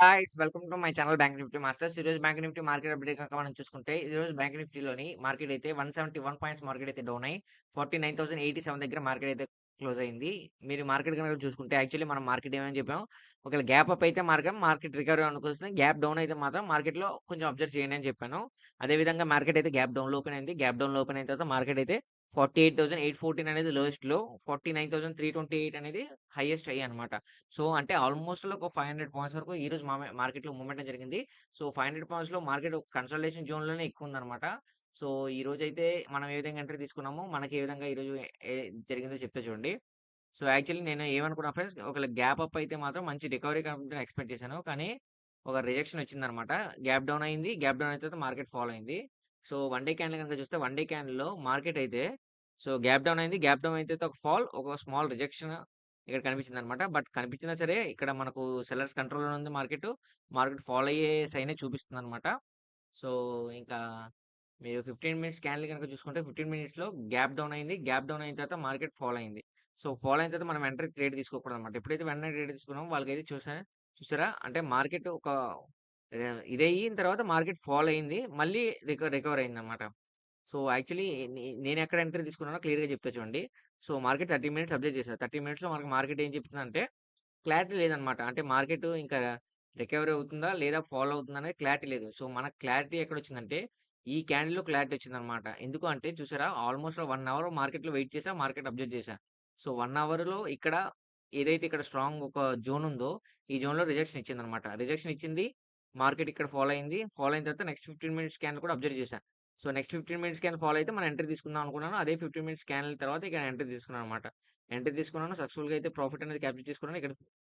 Guys welcome to my channel bank nifty masters ఈ రోజు bank Nifty market update కనుక మనం చూసుకుంటే ఈ రోజు బ్యాంక్ నిఫ్టీలోని మార్కెట్ అయితే one seventy one points market అయితే డౌన్ అయ్యి forty nine thousand eighty seven దగ్గర మార్కెట్ అయితే క్లోజ్ అయింది. మీరు మార్కెట్ కనుక చూసుకుంటే యాక్చువల్లీ మనం మార్కెట్ ఏమని చెప్పాం? ఒకవేళ గ్యాప్ అప్ అయితే మార్కెట్ మార్కెట్ రికవరీ అనుకొస్తుంది గ్యాప్ డౌన్ అయితే మాత్రం మార్కెట్లో కొంచెం అబ్జర్వ్ చేయండి అని చెప్పాను. అదేవిధంగా మార్కెట్ అయితే గ్యాప్ డౌన్ ఓపెన్ అయింది. గ్యాప్ డౌన్ ఓపెన్ అయిన తర్వాత మార్కెట్ అయితే forty eight thousand eight fourteen అనేది లోయెస్ట్లో forty nine thousand three twenty eight అనేది హైయెస్ట్ హై అనమాట సో అంటే ఆల్మోస్ట్ ఒక ఫైవ్ హండ్రెడ్ పాయింట్స్ వరకు ఈ రోజు మార్కెట్లో మూమెంట్ జరిగింది. సో ఫైవ్ హండ్రెడ్ పాయింట్స్లో మార్కెట్ కన్సల్టేషన్ జోన్లోనే ఎక్కువ ఉందన్నమాట. సో ఈ రోజు అయితే మనం ఏ విధంగా ఎంట్రీ తీసుకున్నామో మనకి ఏ విధంగా ఈ రోజు జరిగిందో చెప్తే చూడండి. సో యాక్చువల్లీ నేను ఏమనుకున్నా ఫ్రెండ్స్ ఒకవేళ గ్యాప్ అప్ అయితే మాత్రం మంచి రికవరీ కంపెనీ ఎక్స్పెక్ట్ చేశాను. కానీ ఒక రిజెక్షన్ వచ్చిందనమాట గ్యాప్ డౌన్ అయింది. గ్యాప్ డౌన్ అయితే మార్కెట్ ఫాలో అయింది. సో వన్ డే క్యాండిల్ కనుక చూస్తే వన్ డే క్యాండిల్లో మార్కెట్ అయితే సో గ్యాప్ డౌన్ అయింది. గ్యాప్ డౌన్ అయితే ఒక ఫాల్ ఒక స్మాల్ రిజెక్షన్ ఇక్కడ కనిపించింది అనమాట బట్ కనిపించినా సరే ఇక్కడ మనకు సెల్లర్స్ కంట్రోల్లో ఉంది మార్కెట్. మార్కెట్ ఫాలో అయ్యే సైనే చూపిస్తుంది అనమాట సో ఇంకా మీరు ఫిఫ్టీన్ మినిట్స్ క్యాండిల్ కనుక చూసుకుంటే ఫిఫ్టీన్ మినిట్స్లో గ్యాప్ డౌన్ అయింది. గ్యాప్ డౌన్ అయిన తర్వాత మార్కెట్ ఫాలో అయింది. సో ఫాలో అయిన తర్వాత మనం వెంటనే ట్రేడ్ తీసుకోకూడదు అనమాట ఎప్పుడైతే వెంటనే ట్రేడ్ తీసుకున్నామో వాళ్ళకైతే చూసా చూసారా? అంటే మార్కెట్ ఒక ఇది అయిన తర్వాత మార్కెట్ ఫాలో అయింది. మళ్ళీ రికవర్ రికవర్ అయింది అనమాట సో యాక్చువల్లీ నేను ఎక్కడ ఎంట్రీ తీసుకున్నానో క్లియర్గా చెప్తా చూడండి. So market thirty minutes observe చేశారు థర్టీ మినిట్స్లో మనకు మనకి మార్కెట్ ఏం చెప్తుందంటే క్లారిటీ లేదనమాట అంటే మార్కెట్ ఇంకా రికవరీ అవుతుందా లేదా ఫాలో అవుతుందా అనేది క్లారిటీ లేదు. సో మనకు క్లారిటీ ఎక్కడ వచ్చిందంటే ఈ క్యాండిల్లో క్లారిటీ వచ్చిందనమాట ఎందుకు అంటే చూసారా ఆల్మోస్ట్ వన్ అవర్ మార్కెట్లో వెయిట్ చేసా మార్కెట్ అబ్జర్వ్ చేశా. సో వన్ అవర్లో ఇక్కడ ఏదైతే ఇక్కడ స్ట్రాంగ్ ఒక జోన్ ఉందో ఈ జోన్లో రిజెక్షన్ ఇచ్చింది అనమాట రిజెక్షన్ ఇచ్చింది మార్కెట్ ఇక్కడ ఫాలో అయింది. ఫాలో అయిన తర్వాత నెక్స్ట్ ఫిఫ్టీన్ మినిట్స్ క్యాన్ కూడా అబ్జర్వ్ చేశాను so next fifteen minutes candle follow అయితే మనం ఎంట్రీ తీసుకుందాం అనుకున్నాను. అదే ఫిఫ్టీన్ మినిట్స్ క్యాన్ తర్వాత ఇక్కడ ఎంట్రీ తీసుకున్నాను అనమాట ఎంట్రీ తీసుకున్నాను. సక్సెస్ఫుల్గా అయితే ప్రాఫిట్ అనేది క్యాప్చర్ తీసుకున్నాను ఇక్కడ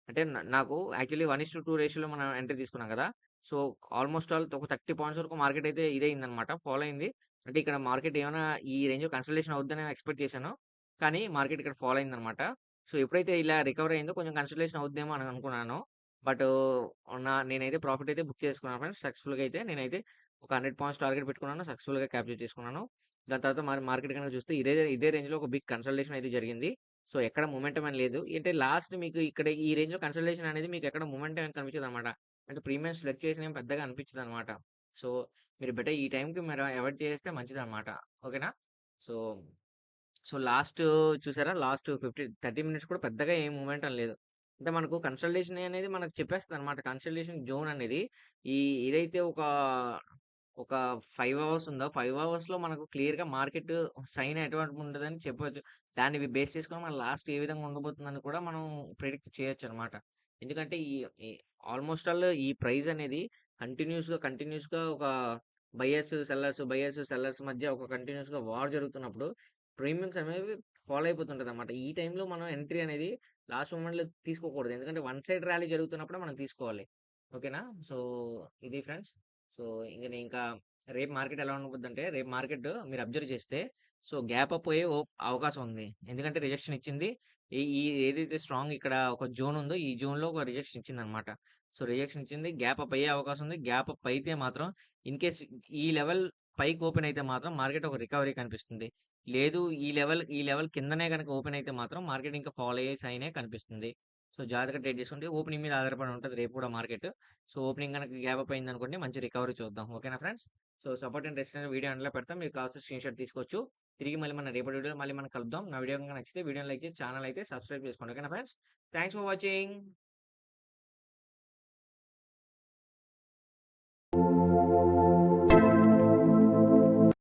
అంటే నాకు actually one is to two రేషియోలో మనం ఎంట్రీ తీసుకున్నాం కదా. సో ఆల్మోస్ట్ ఆల్ ఒక థర్టీ పాయింట్స్ వరకు మార్కెట్ అయితే ఇదే అయిందనమాట ఫాలో అయింది. అంటే ఇక్కడ మార్కెట్ ఏమైనా ఈ రేంజ్ కన్సల్టేషన్ అవుద్దని ఎక్స్పెక్ట్ చేశాను. కానీ మార్కెట్ ఇక్కడ ఫాలో అయింది అనమాట సో ఎప్పుడైతే ఇలా రికవర్ అయిందో కొంచెం కన్సల్టేషన్ అవుద్దేమో అని అనుకున్నాను. బట్ నా నేనైతే ప్రాఫిట్ అయితే బుక్ చేసుకున్నాను ఫ్రెండ్స్. సక్సెస్ఫుల్గా అయితే నేనైతే ఒక హండ్రెడ్ పాయింట్స్ టార్గెట్ పెట్టుకున్నాను. సక్సెస్ఫుల్గా క్యాప్చర్ చేసుకున్నాను. దాని తర్వాత మరి మార్కెట్ కనుక చూస్తే ఇదే ఇదే రేంజ్లో ఒక బిగ్ కన్సల్టేషన్ అయితే జరిగింది. సో ఎక్కడ మూమెంటం అని లేదు. అంటే లాస్ట్ మీకు ఇక్కడ ఈ రేంజ్లో కన్సల్టేషన్ అనేది మీకు ఎక్కడ మూమెంటం కనిపించదు అనమాట అంటే ప్రీమియం సెలెక్ట్ చేసిన పెద్దగా అనిపించదు అనమాట సో మీరు బెటర్ ఈ టైంకి మీరు అవాయిడ్ చేస్తే మంచిది అనమాట ఓకేనా? సో సో లాస్ట్ చూసారా? లాస్ట్ ఫిఫ్టీ థర్టీ మినిట్స్ కూడా పెద్దగా ఏం మూమెంట్ అని లేదు. అంటే మనకు కన్సల్టేషన్ అనేది మనకు చెప్పేస్తుంది అనమాట కన్సల్టేషన్ జోన్ అనేది ఈ ఏదైతే ఒక ఒక ఫైవ్ అవర్స్ ఉందో ఫైవ్ అవర్స్లో మనకు క్లియర్గా మార్కెట్ సైన్ ఎటువంటి ఉండదని చెప్పవచ్చు దాన్ని బేస్ చేసుకొని మన లాస్ట్ ఏ విధంగా ఉండబోతుందని కూడా మనం ప్రిడిక్ట్ చేయొచ్చు అనమాట ఎందుకంటే ఈ ఆల్మోస్ట్ ఆల్ ఈ ప్రైస్ అనేది కంటిన్యూస్గా కంటిన్యూస్గా ఒక బయర్స్ సెల్లర్స్ బయర్స్ సెల్లర్స్ మధ్య ఒక కంటిన్యూస్గా వార్ జరుగుతున్నప్పుడు ప్రీమియమ్స్ అనేవి ఫాలో అయిపోతుంటది అనమాట ఈ టైంలో మనం ఎంట్రీ అనేది లాస్ట్ మూమెంట్లో తీసుకోకూడదు. ఎందుకంటే వన్ సైడ్ ర్యాలీ జరుగుతున్నప్పుడు మనం తీసుకోవాలి. ఓకేనా? సో ఇది ఫ్రెండ్స్. సో ఇంక నేను ఇంకా రేపు మార్కెట్ ఎలా ఉండబోద్ది అంటే రేపు మార్కెట్ మీరు అబ్జర్వ్ చేస్తే సో గ్యాప్ అప్ అయ్యే ఓ- అవకాశం ఉంది. ఎందుకంటే రిజెక్షన్ ఇచ్చింది. ఈ ఈ ఏదైతే స్ట్రాంగ్ ఇక్కడ ఒక జోన్ ఉందో ఈ జోన్లో ఒక రిజెక్షన్ ఇచ్చింది అనమాట సో రిజెక్షన్ ఇచ్చింది గ్యాప్ అప్ అయ్యే అవకాశం ఉంది. గ్యాప్ అప్ అయితే మాత్రం ఇన్ కేస్ ఈ లెవెల్ పైకి ఓపెన్ అయితే మాత్రం మార్కెట్ ఒక రికవరీ కనిపిస్తుంది. లేదు ఈ లెవెల్ ఈ లెవెల్ కిందనే కనుక ఓపెన్ అయితే మాత్రం మార్కెట్ ఇంకా ఫాలో అయ్యే సైనే కనిపిస్తుంది. సో జాగ్రత్తగా ట్రేడ్ చేసుకుంటే ఓపెనింగ్ మీద ఆధారపడి ఉంటుంది రేపు కూడా మార్కెట్. సో ఓపెనింగ్ కనుక గ్యాప్ అప్ అయింది అనుకోండి మంచి రికవరీ చూద్దాం. ఓకేనా friends? So support and rest video అందులో పెడతాం. మీకు కావాల్సిన స్క్రీన్ షాట్ తీసుకోవచ్చు. తిరిగి మళ్ళీ మన రేపటి వీడియో మళ్ళీ మనం కలుద్దాం. నా వీడియో కనుక నచ్చితే వీడియో లైక్ చేసి ఛానల్ అయితే సబ్స్క్రైబ్ చేసుకోండి. ఓకేనా ఫ్రెండ్స్? Thanks for watching.